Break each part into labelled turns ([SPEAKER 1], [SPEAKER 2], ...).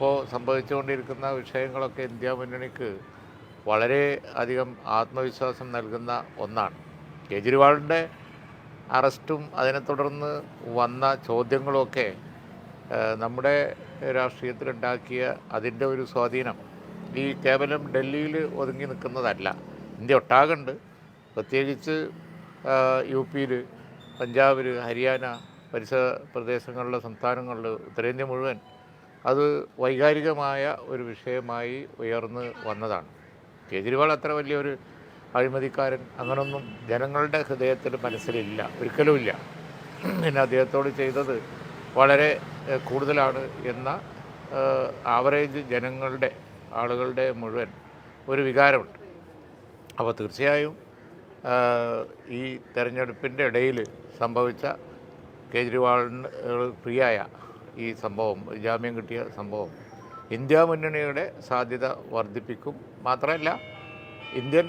[SPEAKER 1] ഇപ്പോൾ സംഭവിച്ചുകൊണ്ടിരിക്കുന്ന വിഷയങ്ങളൊക്കെ ഇന്ത്യ മുന്നണിക്ക് വളരെ അധികം ആത്മവിശ്വാസം നൽകുന്ന ഒന്നാണ്. കേജ്രിവാളിന്റെ അറസ്റ്റും അതിനെ തുടർന്ന് വന്ന ചോദ്യങ്ങളുമൊക്കെ നമ്മുടെ രാഷ്ട്രീയത്തിലുണ്ടാക്കിയ അതിന്റെ ഒരു സ്വാധീനം ഈ കേവലം ഡൽഹിയിൽ ഒതുങ്ങി നിൽക്കുന്നതല്ല. ഇന്ത്യ ഒട്ടാകുണ്ട്. പ്രത്യേകിച്ച് യു പിയിൽ പഞ്ചാബിൽ ഹരിയാന പരിസര പ്രദേശങ്ങളിലെ സംസ്ഥാനങ്ങളിൽ ഉത്തരേന്ത്യ മുഴുവൻ അത് വൈകാരികമായ ഒരു വിഷയമായി ഉയർന്ന് വന്നതാണ്. കേജ്രിവാൾ അത്ര വലിയൊരു അഴിമതിക്കാരൻ അങ്ങനൊന്നും ജനങ്ങളുടെ ഹൃദയത്തിൽ മനസ്സിലില്ല ഒരിക്കലുമില്ല. പിന്നെ അദ്ദേഹത്തോട് ചെയ്തത് വളരെ കൂടുതലാണ് എന്ന ആവറേജ് ജനങ്ങളുടെ ആളുകളുടെ മുഴുവൻ ഒരു വികാരമുണ്ട്. അപ്പോൾ തീർച്ചയായും ഈ തെരഞ്ഞെടുപ്പിന്റെ ഇടയിൽ സംഭവിച്ച കേജ്രിവാളിന് പ്രിയായ ഈ സംഭവം ജാമ്യം കിട്ടിയ സംഭവം ഇന്ത്യ മുന്നണിയുടെ സാധ്യത വർദ്ധിപ്പിക്കും. മാത്രമല്ല ഇന്ത്യൻ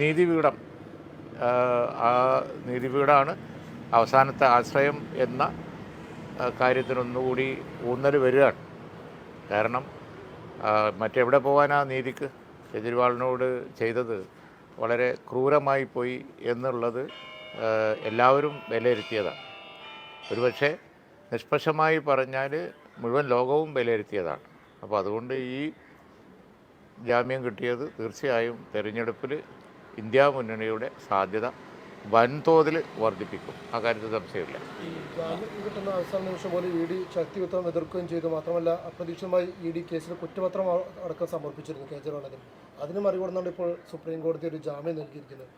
[SPEAKER 1] നീതിപീഠം ആ, നീതിപീഠമാണ് അവസാനത്തെ ആശ്രയം എന്ന കാര്യത്തിനൊന്നുകൂടി ഊന്നൽ വരികയാണ്. കാരണം മറ്റെവിടെ പോകാനാ നീതിക്ക് കെജ്രിവാളിനോട് ചെയ്തത്? വളരെ ക്രൂരമായി പോയി എന്നുള്ളത് എല്ലാവരും വിലയിരുത്തിയതാണ്. ഒരുപക്ഷെ നിഷ്പക്ഷമായി പറഞ്ഞാൽ മുഴുവൻ ലോകവും വിലയിരുത്തിയതാണ്. അപ്പോൾ അതുകൊണ്ട് ഈ ജാമ്യം കിട്ടിയത് തീർച്ചയായും തെരഞ്ഞെടുപ്പിൽ ഇന്ത്യ മുന്നണിയുടെ സാധ്യത വൻതോതിൽ വർദ്ധിപ്പിക്കും. ആ കാര്യത്തിൽ സംശയമില്ല.
[SPEAKER 2] കിട്ടുന്ന അവസാന നിമിഷം പോലെ ഇ ഡി ശക്തിയുദ്ധം എതിർക്കുകയും ചെയ്തു. മാത്രമല്ല അപ്രതീക്ഷിതമായി ഇ ഡി കേസിൽ കുറ്റപത്രം അടക്കം സമർപ്പിച്ചിരുന്നു കേജ്രിവാളിന്. അതിന് മറികടന്നാണ് ഇപ്പോൾ സുപ്രീം കോടതി ഒരു ജാമ്യം നൽകിയിരിക്കുന്നത്.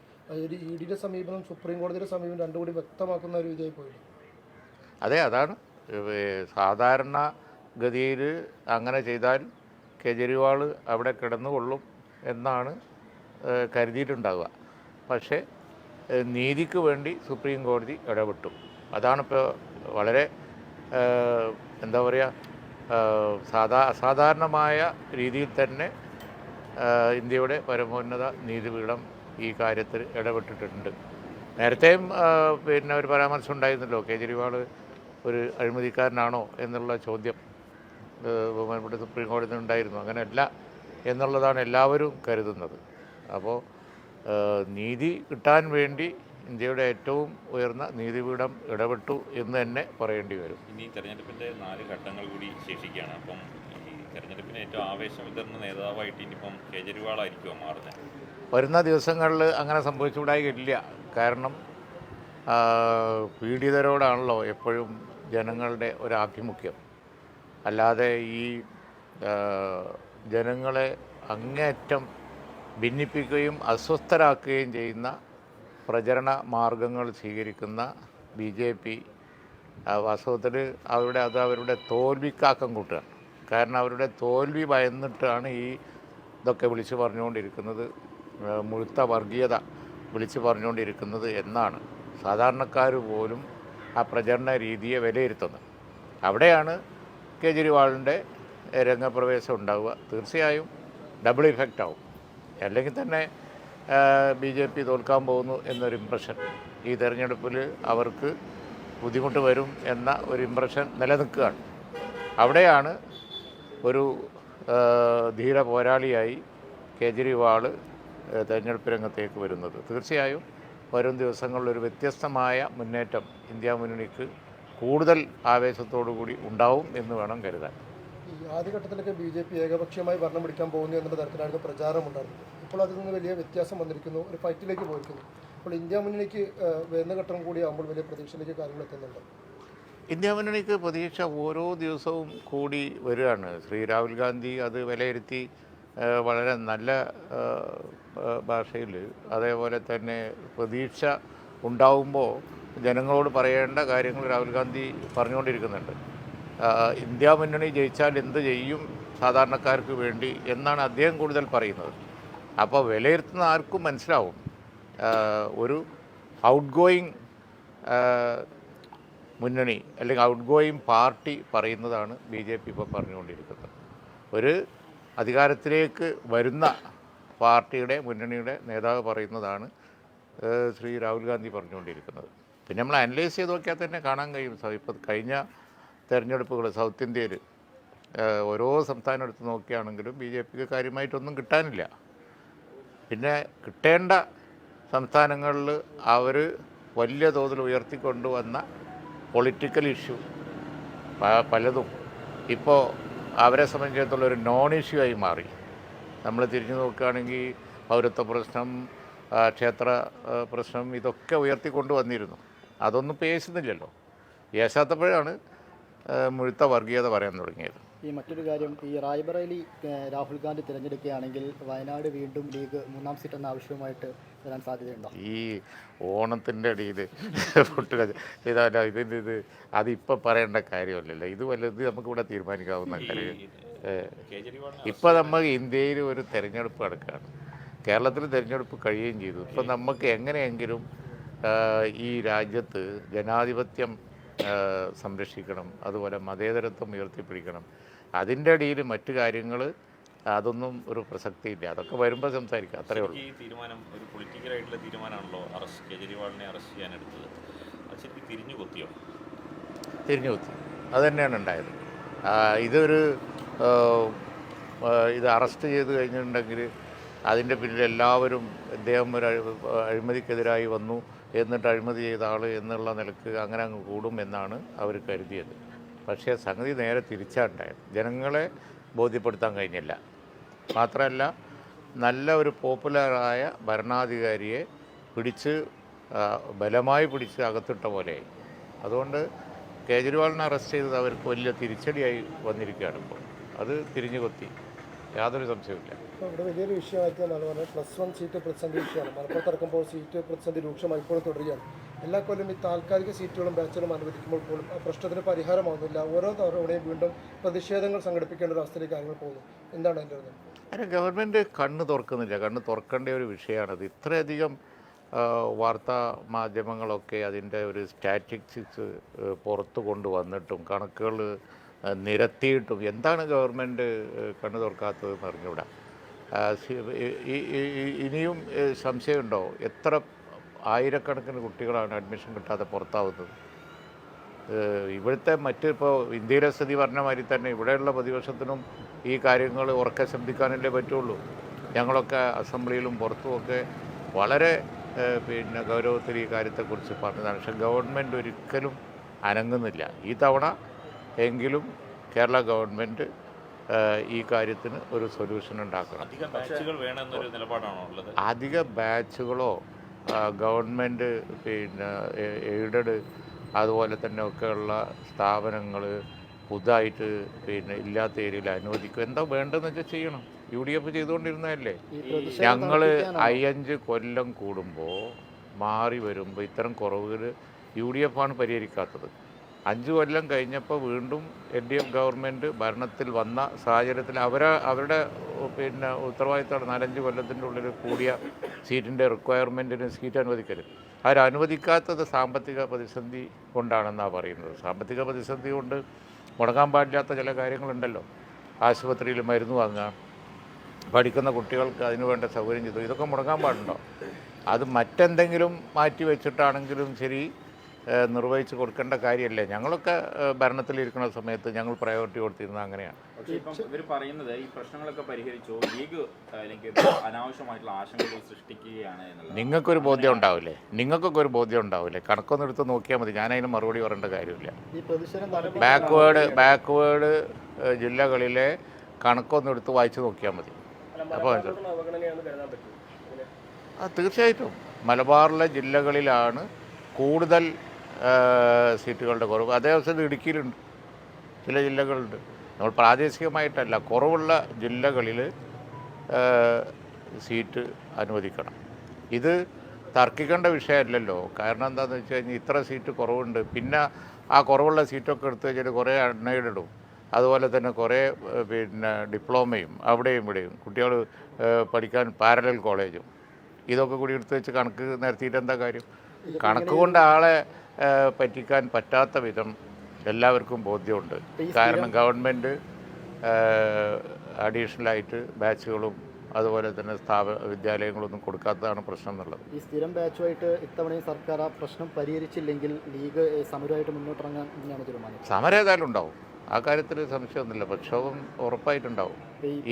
[SPEAKER 2] ഒരു ഇ ഡിയുടെ സമീപനം സുപ്രീം കോടതിയുടെ സമീപനം രണ്ടുകൂടി വ്യക്തമാക്കുന്ന ഒരു ഇതായി പോയില്ല?
[SPEAKER 1] അതെ അതാണ്. സാധാരണ ഗതിയിൽ അങ്ങനെ ചെയ്താൽ കേജരിവാൾ അവിടെ കിടന്നുകൊള്ളും എന്നാണ് കരുതിയിട്ടുണ്ടാവുക. പക്ഷേ നീതിക്ക് വേണ്ടി സുപ്രീം കോടതി ഇടപെട്ടു. അതാണിപ്പോൾ വളരെ എന്താ പറയുക സാധാ അസാധാരണമായ രീതിയിൽ തന്നെ ഇന്ത്യയുടെ പരമോന്നത നീതിപീഠം ഈ കാര്യത്തിൽ ഇടപെട്ടിട്ടുണ്ട്. നേരത്തെയും പിന്നെ ഒരു പരാമർശം ഉണ്ടായിരുന്നല്ലോ കേജ്രിവാൾ ഒരു അഴിമതിക്കാരനാണോ എന്നുള്ള ചോദ്യം ബഹുമാനപ്പെട്ട സുപ്രീം കോടതി ഉണ്ടായിരുന്നു. അങ്ങനെയല്ല എന്നുള്ളതാണ് എല്ലാവരും കരുതുന്നത്. അപ്പോൾ നീതി കിട്ടാൻ വേണ്ടി ഇന്ത്യയുടെ ഏറ്റവും ഉയർന്ന നീതിപീഠം ഇടപെട്ടു എന്ന് തന്നെ പറയേണ്ടി വരും.
[SPEAKER 3] ഇനി തെരഞ്ഞെടുപ്പിന്റെ നാല് ഘട്ടങ്ങൾ കൂടി ശേഷിക്കുകയാണ്. അപ്പം ഈ തെരഞ്ഞെടുപ്പിന് ഏറ്റവും ആവേശം വിതരണ നേതാവായിട്ട് ഇനിയിപ്പം കേജ്രിവാളായിരിക്കുമോ മാറുന്നത്
[SPEAKER 1] വരുന്ന ദിവസങ്ങളിൽ അങ്ങനെ സംഭവിച്ചുകൂടായില്ല. കാരണം പീഡിതരോടാണല്ലോ എപ്പോഴും ജനങ്ങളുടെ ഒരാഭിമുഖ്യം. അല്ലാതെ ഈ ജനങ്ങളെ അങ്ങേയറ്റം ഭിന്നിപ്പിക്കുകയും അസ്വസ്ഥരാക്കുകയും ചെയ്യുന്ന പ്രചരണ മാർഗങ്ങൾ സ്വീകരിക്കുന്ന ബി ജെ പി വാസ്തവത്തിൽ അവരുടെ അത് അവരുടെ തോൽവിക്കാക്കം കൂട്ടുകയാണ്. കാരണം അവരുടെ തോൽവി ഭയന്നിട്ടാണ് ഈ ഇതൊക്കെ വിളിച്ചു പറഞ്ഞുകൊണ്ടിരിക്കുന്നത് മുഴുത്ത വർഗീയത വിളിച്ചു പറഞ്ഞുകൊണ്ടിരിക്കുന്നത് എന്നാണ്. സാധാരണക്കാർ പോലും ആ പ്രചരണ രീതിയെ വിലയിരുത്തുന്നത്. അവിടെയാണ് കേജ്രിവാളിന്റെ രംഗപ്രവേശം ഉണ്ടാവുക. തീർച്ചയായും ഡബിൾ ഇഫക്റ്റ് ആവും. അല്ലെങ്കിൽ തന്നെ ബി ജെ പി തോൽക്കാൻ പോകുന്നു എന്നൊരു ഇമ്പ്രഷൻ ഈ തെരഞ്ഞെടുപ്പിൽ അവർക്ക് ബുദ്ധിമുട്ട് വരും എന്ന ഒരു ഇമ്പ്രഷൻ നിലനിൽക്കുകയാണ്. അവിടെയാണ് ഒരു ധീര പോരാളിയായി കേജ്രിവാൾ തെരഞ്ഞെടുപ്പ് രംഗത്തേക്ക് വരുന്നത്. തീർച്ചയായും വരും ദിവസങ്ങളിൽ ഒരു വ്യത്യസ്തമായ മുന്നേറ്റം ഇന്ത്യ മുന്നണിക്ക് കൂടുതൽ ആവേശത്തോടു കൂടി ഉണ്ടാവും എന്ന് വേണം കരുതാൻ.
[SPEAKER 2] ഈ ആദ്യഘട്ടത്തിലൊക്കെ ബി ജെ പി ഏകപക്ഷീയമായി ഭരണം പിടിക്കാൻ പോകുന്നു എന്നുള്ള തരത്തിലായിരുന്നു പ്രചാരമുണ്ടായിരുന്നത് ഇപ്പോൾ അതിൽ നിന്ന് വലിയ വ്യത്യാസം വന്നിരിക്കുന്നു ഒരു ഫൈറ്റിലേക്ക് പോയിരിക്കുന്നു. അപ്പോൾ ഇന്ത്യ മുന്നണിക്ക് വരുന്ന ഘട്ടം കൂടി ആകുമ്പോൾ വലിയ പ്രതീക്ഷയിലേക്ക് കാര്യങ്ങൾ എത്തുന്നുണ്ട്?
[SPEAKER 1] ഇന്ത്യ മുന്നണിക്ക് പ്രതീക്ഷ ഓരോ ദിവസവും കൂടി വരികയാണ്. ശ്രീ രാഹുൽ ഗാന്ധി അത് വിലയിരുത്തി വളരെ നല്ല ഭാഷയിൽ അതേപോലെ തന്നെ പ്രതീക്ഷ ഉണ്ടാവുമ്പോൾ ജനങ്ങളോട് പറയേണ്ട കാര്യങ്ങൾ രാഹുൽ ഗാന്ധി പറഞ്ഞുകൊണ്ടിരിക്കുന്നുണ്ട്. ഇന്ത്യ മുന്നണി ജയിച്ചാൽ എന്ത് ചെയ്യും സാധാരണക്കാർക്ക് വേണ്ടി എന്നാണ് അദ്ദേഹം കൂടുതൽ പറയുന്നത്. അപ്പോൾ വിലയിരുത്തുന്ന ആർക്കും മനസ്സിലാവും. ഒരു ഔട്ട് ഗോയിങ് മുന്നണി അല്ലെങ്കിൽ ഔട്ട് ഗോയിങ് പാർട്ടി പറയുന്നതാണ് ബി ജെ പി ഇപ്പോൾ പറഞ്ഞുകൊണ്ടിരിക്കുന്നത്. ഒരു അധികാരത്തിലേക്ക് വരുന്ന പാർട്ടിയുടെ മുന്നണിയുടെ നേതാവ് പറയുന്നതാണ് ശ്രീ രാഹുൽ ഗാന്ധി പറഞ്ഞുകൊണ്ടിരിക്കുന്നത്. പിന്നെ നമ്മൾ അനലൈസ് ചെയ്ത് നോക്കിയാൽ തന്നെ കാണാൻ കഴിയും. ഇപ്പോൾ കഴിഞ്ഞ തെരഞ്ഞെടുപ്പുകൾ സൗത്ത് ഇന്ത്യയിൽ ഓരോ സംസ്ഥാനം എടുത്ത് നോക്കിയാണെങ്കിലും ബി ജെ പിക്ക് കാര്യമായിട്ടൊന്നും കിട്ടാനില്ല. പിന്നെ കിട്ടേണ്ട സംസ്ഥാനങ്ങളിൽ അവർ വലിയ തോതിൽ ഉയർത്തിക്കൊണ്ടുവന്ന പൊളിറ്റിക്കൽ ഇഷ്യൂ പലതും. ഇപ്പോൾ അവരെ സംബന്ധിച്ചിടത്തോളം ഒരു നോൺ ഇഷ്യൂ ആയി മാറി. നമ്മൾ തിരിഞ്ഞു നോക്കുകയാണെങ്കിൽ പൗരത്വ പ്രശ്നം ക്ഷേത്ര പ്രശ്നം ഇതൊക്കെ ഉയർത്തിക്കൊണ്ട് വന്നിരുന്നു. അതൊന്നും പേശുന്നില്ലല്ലോ. പേശാത്തപ്പോഴാണ് മുഴുത്ത വർഗീയത പറയാൻ തുടങ്ങിയത്.
[SPEAKER 4] ഈ മറ്റൊരു കാര്യം ഈ റായ്ബറേലി രാഹുൽ ഗാന്ധി തിരഞ്ഞെടുക്കുകയാണെങ്കിൽ വയനാട് വീണ്ടും ലീഗ് മൂന്നാം സീറ്റ് എന്ന ആവശ്യവുമായിട്ട് വരാൻ സാധ്യതയുണ്ടോ?
[SPEAKER 1] ഈ ഓണത്തിന്റെ ഇടയിൽ ഫുഡ് ഇതല്ല ഇതിന്റെ ഇത് അതിപ്പോൾ പറയേണ്ട കാര്യമല്ലല്ലോ. ഇത് വല്ലത് നമുക്കിവിടെ തീരുമാനിക്കാവുന്ന കാര്യം.
[SPEAKER 3] ഇപ്പം
[SPEAKER 1] ഇപ്പോൾ നമ്മൾ ഇന്ത്യയിൽ ഒരു തിരഞ്ഞെടുപ്പ് നടക്കുകയാണ്. കേരളത്തിൽ തിരഞ്ഞെടുപ്പ് കഴിയുകയും ചെയ്തു. ഇപ്പം നമുക്ക് എങ്ങനെയെങ്കിലും ഈ രാജ്യത്ത് ജനാധിപത്യം സംരക്ഷിക്കണം അതുപോലെ മതേതരത്വം ഉയർത്തിപ്പിടിക്കണം അതിന്റെ ഇടയിൽ മറ്റു കാര്യങ്ങൾ അതൊന്നും ഒരു പ്രസക്തി ഇല്ല അതൊക്കെ വരുമ്പോൾ സംസാരിക്കാം. അത്രേ ഉള്ളൂ.
[SPEAKER 3] ഈ തീരുമാനം ഒരു പൊളിറ്റിക്കൽ ആയിട്ടുള്ള തീരുമാനമാണല്ലോ അറസ്റ്റ് കേജ്രിവാളിനെ അറസ്റ്റ് ചെയ്യാൻ എടുത്തത് അത് ശരിക്കും തിരിഞ്ഞു കൊത്തിയോ?
[SPEAKER 1] തിരിഞ്ഞു കൊത്തി. അത് തന്നെയാണ് ഉണ്ടായത്. ഇതൊരു ഇത് അറസ്റ്റ് ചെയ്ത് കഴിഞ്ഞിട്ടുണ്ടെങ്കിൽ അതിന്റെ പിന്നിൽ എല്ലാവരും ഇദ്ദേഹം ഒരു അഴി- അഴിമതിക്കെതിരായി വന്നു. എന്നിട്ട് അഴിമതി ചെയ്ത ആൾ എന്നുള്ള നിലയ്ക്ക് അങ്ങനെ അങ്ങ് കൂടും എന്നാണ് അവർ കരുതിയത്. പക്ഷേ സംഗതി നേരെ തിരിച്ചാണ്ടായത് ജനങ്ങളെ ബോധ്യപ്പെടുത്താൻ കഴിഞ്ഞില്ല. മാത്രമല്ല നല്ല ഒരു പോപ്പുലറായ ഭരണാധികാരിയെ പിടിച്ച് ബലമായി പിടിച്ച് അകത്തിട്ട പോലെയായി അതുകൊണ്ട് കേജ്രിവാളിനെ അറസ്റ്റ് ചെയ്തത് അവർക്ക് വലിയ തിരിച്ചടിയായി വന്നിരിക്കുകയാണ് ഇപ്പോൾ. അത് തിരിഞ്ഞു കൊത്തി. യാതൊരു
[SPEAKER 2] സംശയമില്ല ഇവിടെ വലിയൊരു വിഷയമായിട്ട് പ്ലസ് വൺ സീറ്റ് പ്രതിസന്ധി വിഷയമാണ്. മലപ്പുറത്ത് ഇറക്കുമ്പോൾ സീറ്റ് പ്രതിസന്ധി രൂക്ഷമായി ഇപ്പോൾ തുടരുകയാണ്. എല്ലാ കൊല്ലം ഈ താൽക്കാലിക സീറ്റുകളും ബാച്ചുകളും അനുവദിക്കുമ്പോൾ പോലും ആ പ്രശ്നത്തിന് പരിഹാരമാകുന്നില്ല ഓരോ തവണയും വീണ്ടും പ്രതിഷേധങ്ങൾ സംഘടിപ്പിക്കേണ്ട ഒരു അവസ്ഥയിലേക്ക് കാര്യങ്ങൾ പോകുന്നു. എന്താണ് എന്റെ ഒരു
[SPEAKER 1] അതിന് ഗവൺമെന്റ് കണ്ണ് തുറക്കുന്നില്ല. കണ്ണ് തുറക്കേണ്ട ഒരു വിഷയമാണത്. ഇത്രയധികം വാർത്താ മാധ്യമങ്ങളൊക്കെ അതിന്റെ ഒരു സ്റ്റാറ്റിസ്റ്റിക്സ് പുറത്തു കൊണ്ടുവന്നിട്ടും കണക്കുകൾ നിരത്തിയിട്ടും എന്താണ് ഗവൺമെന്റ് കണ്ണു തുറക്കാത്തതെന്ന് അറിഞ്ഞുകൂടാ? ഇനിയും സംശയമുണ്ടോ? എത്ര ആയിരക്കണക്കിന് കുട്ടികളാണ് അഡ്മിഷൻ കിട്ടാതെ പുറത്താവുന്നത്. ഇവിടുത്തെ മറ്റ് ഇപ്പോൾ ഇന്ത്യയിലെ സ്ഥിതി പറഞ്ഞ മാതിരി തന്നെ ഇവിടെയുള്ള പ്രതിപക്ഷത്തിനും ഈ കാര്യങ്ങൾ ഉറക്കെ ശ്രദ്ധിക്കാനല്ലേ പറ്റുള്ളൂ. ഞങ്ങളൊക്കെ അസംബ്ലിയിലും പുറത്തുമൊക്കെ വളരെ പിന്നെ ഗൗരവത്തിൽ ഈ കാര്യത്തെക്കുറിച്ച് പറഞ്ഞതാണ്. പക്ഷേ ഗവൺമെന്റ് ഒരിക്കലും അനങ്ങുന്നില്ല. ഈ തവണ എങ്കിലും കേരള ഗവൺമെന്റ് ഈ കാര്യത്തിന് ഒരു സൊല്യൂഷൻ ഉണ്ടാക്കണം.
[SPEAKER 3] അധികം
[SPEAKER 1] ബാച്ചുകളോ ഗവൺമെന്റ് പിന്നെ എയ്ഡഡ് അതുപോലെ തന്നെ ഒക്കെയുള്ള സ്ഥാപനങ്ങൾ പുതുതായിട്ട് പിന്നെ ഇല്ലാത്ത ഏരിയയിൽ അനുവദിക്കും. എന്താ വേണ്ടതെന്ന് വെച്ചാൽ ചെയ്യണം. യു ഡി എഫ് ചെയ്തുകൊണ്ടിരുന്നതല്ലേ ഞങ്ങൾ? അയ്യഞ്ച് കൊല്ലം കൂടുമ്പോൾ മാറി വരുമ്പോൾ ഇത്തരം കുറവുകൾ യു ഡി എഫ് ആണ് പരിഹരിക്കാത്തത്. അഞ്ച് കൊല്ലം കഴിഞ്ഞപ്പോൾ വീണ്ടും എൽ ഡി എഫ് ഗവൺമെന്റ് ഭരണത്തിൽ വന്ന സാഹചര്യത്തിൽ അവരെ അവരുടെ പിന്നെ ഉത്തരവാദിത്തമാണ് നാലഞ്ച് കൊല്ലത്തിന്റെ ഉള്ളിൽ കൂടിയ സീറ്റിന്റെ റിക്വയർമെന്റിന് സീറ്റ് അനുവദിക്കരുത് അവരനുവദിക്കാത്തത് സാമ്പത്തിക പ്രതിസന്ധി കൊണ്ടാണെന്നാണ് പറയുന്നത്. സാമ്പത്തിക പ്രതിസന്ധി കൊണ്ട് മുടങ്ങാൻ പാടില്ലാത്ത ചില കാര്യങ്ങളുണ്ടല്ലോ. ആശുപത്രിയിൽ മരുന്ന് വാങ്ങുക പഠിക്കുന്ന കുട്ടികൾക്ക് അതിനുവേണ്ട സൗകര്യം ചെയ്തു. ഇതൊക്കെ മുടങ്ങാൻ പാടുണ്ടോ? അത് മറ്റെന്തെങ്കിലും മാറ്റി വെച്ചിട്ടാണെങ്കിലും ശരി നിർവഹിച്ച് കൊടുക്കേണ്ട കാര്യമല്ലേ? ഞങ്ങളൊക്കെ ഭരണത്തിൽ ഭരണത്തിലിരിക്കുന്ന സമയത്ത് ഞങ്ങൾ പ്രയോറിറ്റി കൊടുത്തിരുന്നത് അങ്ങനെയാണ്.
[SPEAKER 5] പക്ഷേ ഇപ്പം ഇവർ പറയുന്നത് ഈ പ്രശ്നങ്ങളൊക്കെ പരിഹരിച്ചു? ലീഗ് അല്ലെങ്കിൽ അനാവശ്യമായിട്ടുള്ള ആശങ്കകൾ സൃഷ്ടിക്കുകയാണ് എന്നുള്ളത്.
[SPEAKER 1] നിങ്ങൾക്കൊരു ബോധ്യം ഉണ്ടാവില്ലേ? നിങ്ങൾക്കൊക്കെ ഒരു ബോധ്യം ഉണ്ടാവില്ലേ? കണക്കൊന്നും എടുത്ത് നോക്കിയാൽ മതി. ഞാൻ അതിന് മറുപടി പറയേണ്ട കാര്യമില്ല.
[SPEAKER 4] ഈ പ്രതിഷേധം തണുപ്പിക്കാൻ
[SPEAKER 1] ബാക്ക്വേഡ് ബാക്ക്വേഡ് ജില്ലകളിലെ കണക്കൊന്നും എടുത്ത് വായിച്ച് നോക്കിയാൽ മതി. അപ്പോൾ ആ തീർച്ചയായിട്ടും. മലബാറിലെ ജില്ലകളിലാണ് കൂടുതൽ സീറ്റുകളുടെ കുറവ്. അതേ അവസരം ഇടുക്കിയിലുണ്ട്. ചില ജില്ലകളുണ്ട്. നമ്മൾ പ്രാദേശികമായിട്ടല്ല കുറവുള്ള ജില്ലകളിൽ സീറ്റ് അനുവദിക്കണം. ഇത് തർക്കിക്കേണ്ട വിഷയമല്ലല്ലോ. കാരണം എന്താണെന്ന് വെച്ച് കഴിഞ്ഞാൽ ഇത്ര സീറ്റ് കുറവുണ്ട്. പിന്നെ ആ കുറവുള്ള സീറ്റൊക്കെ എടുത്തു കഴിഞ്ഞാൽ കുറേ അൺഎയ്ഡഡും അതുപോലെ തന്നെ കുറേ പിന്നെ ഡിപ്ലോമയും അവിടെയും ഇവിടെയും കുട്ടികൾ പഠിക്കാൻ പാരലൽ കോളേജും ഇതൊക്കെ കൂടി എടുത്ത് വെച്ച് കണക്ക് നിരത്തിയിട്ട് എന്താ കാര്യം? കണക്ക് കൊണ്ട് ആളെ പറ്റിക്കാൻ പറ്റാത്ത വിധം എല്ലാവർക്കും ബോധ്യമുണ്ട്. കാരണം ഗവൺമെന്റ് അഡീഷണലായിട്ട് ബാച്ചുകളും അതുപോലെ തന്നെ സ്ഥാപ വിദ്യാലയങ്ങളൊന്നും കൊടുക്കാത്തതാണ് പ്രശ്നം എന്നുള്ളത്
[SPEAKER 4] ഈ സ്ഥിരം ബാച്ചുമായിട്ട് ഇത്തവണ സർക്കാർ ആ പ്രശ്നം പരിഹരിച്ചില്ലെങ്കിൽ ലീഗ് സമരമായിട്ട് മുന്നോട്ടിറങ്ങാൻ തന്നെയാണ് തീരുമാനം.
[SPEAKER 1] സമരം ഏതായാലും ഉണ്ടാവും. ആ കാര്യത്തിൽ സംശയമൊന്നുമില്ല. പ്രക്ഷോഭം ഉറപ്പായിട്ടുണ്ടാവും.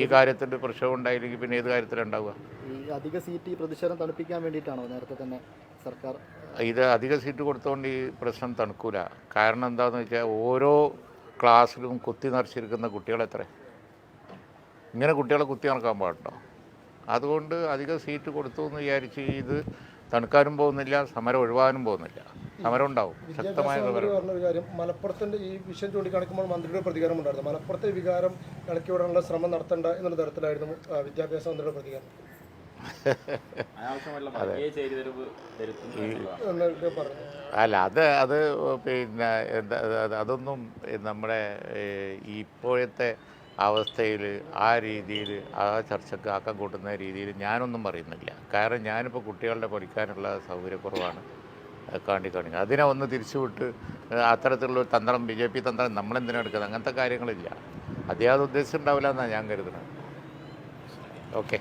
[SPEAKER 4] ഈ
[SPEAKER 1] കാര്യത്തിൽ പ്രക്ഷോഭം ഉണ്ടായില്ലെങ്കിൽ പിന്നെ ഏത് കാര്യത്തിലുണ്ടാവുക
[SPEAKER 4] ഈ അധിക സീറ്റ് ഈ പ്രതിഷേധം തണുപ്പിക്കാൻ വേണ്ടിയിട്ടാണോ നേരത്തെ തന്നെ സർക്കാർ?
[SPEAKER 1] ഇത് അധിക സീറ്റ് കൊടുത്തുകൊണ്ട് ഈ പ്രശ്നം തണുക്കൂല. കാരണം എന്താണെന്ന് വെച്ചാൽ ഓരോ ക്ലാസ്സിലും കുത്തി നിറച്ചിരിക്കുന്ന കുട്ടികളെത്ര ഇങ്ങനെ കുട്ടികളെ കുത്തി നടക്കാൻ പാടുണ്ടോ? അതുകൊണ്ട് അധിക സീറ്റ് കൊടുത്തു എന്ന് വിചാരിച്ച് ഇത് തണുക്കാനും പോകുന്നില്ല സമരം ഒഴിവാനും പോകുന്നില്ല. സമരം ഉണ്ടാവും. ശക്തമായ
[SPEAKER 2] കാര്യം മലപ്പുറത്തിന്റെ ഈ വിഷയം ചൂണ്ടിക്കാണിക്കുമ്പോൾ മന്ത്രിയുടെ പ്രതികരണം ഉണ്ടായിരുന്നു. മലപ്പുറത്തെ വികാരം ഇളക്കി വിടാനുള്ള ശ്രമം നടത്തേണ്ട എന്നുള്ള തരത്തിലായിരുന്നു വിദ്യാഭ്യാസ മന്ത്രിയുടെ പ്രതികരണം.
[SPEAKER 1] അല്ല അത് അത് പിന്നെ എന്താ അതൊന്നും നമ്മുടെ ഇപ്പോഴത്തെ അവസ്ഥയിൽ ആ രീതിയിൽ ആ ചർച്ചക്ക് ആക്കം കൂട്ടുന്ന രീതിയിൽ ഞാനൊന്നും പറയുന്നില്ല. കാരണം ഞാനിപ്പോൾ കുട്ടികളുടെ പഠിക്കാനുള്ള സൗകര്യക്കുറവാണ്. കാണ്ടി അതിനെ ഒന്ന് തിരിച്ചുവിട്ട് അത്തരത്തിലുള്ള തന്ത്രം ബി ജെ പി തന്ത്രം നമ്മളെന്തിനാണ് എടുക്കുന്നത്? അങ്ങനത്തെ കാര്യങ്ങളില്ല. അദ്ദേഹം ഉദ്ദേശിച്ചിട്ടുണ്ടാവില്ല എന്നാണ് ഞാൻ കരുതുന്നത്. ഓക്കെ.